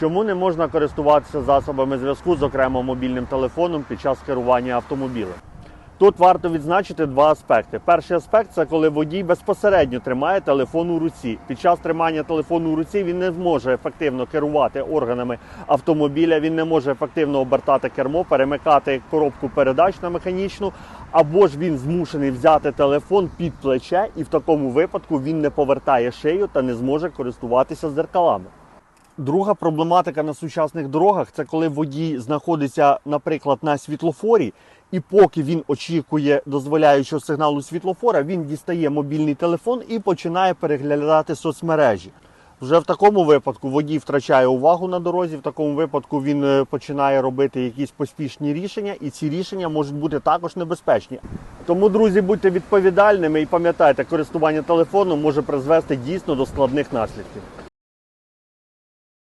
Чому не можна користуватися засобами зв'язку, зокрема мобільним телефоном, під час керування автомобілем? Тут варто відзначити два аспекти. Перший аспект це коли водій безпосередньо тримає телефон у руці. Під час тримання телефону у руці він не зможе ефективно керувати органами автомобіля, він не може ефективно обертати кермо, перемикати коробку передач на механічну, або ж він змушений взяти телефон під плече, і в такому випадку він не повертає шию та не зможе користуватися зеркалами. Друга проблематика на сучасних дорогах це коли водій знаходиться, наприклад, на світлофорі, і поки він очікує дозволяючого сигналу світлофора, він дістає мобільний телефон і починає переглядати соцмережі. Вже в такому випадку водій втрачає увагу на дорозі. В такому випадку він е, починає робити якісь поспішні рішення, і ці рішення можуть бути також небезпечні. Тому, друзі, будьте відповідальними і пам'ятайте, користування телефоном може призвести дійсно до складних наслідків.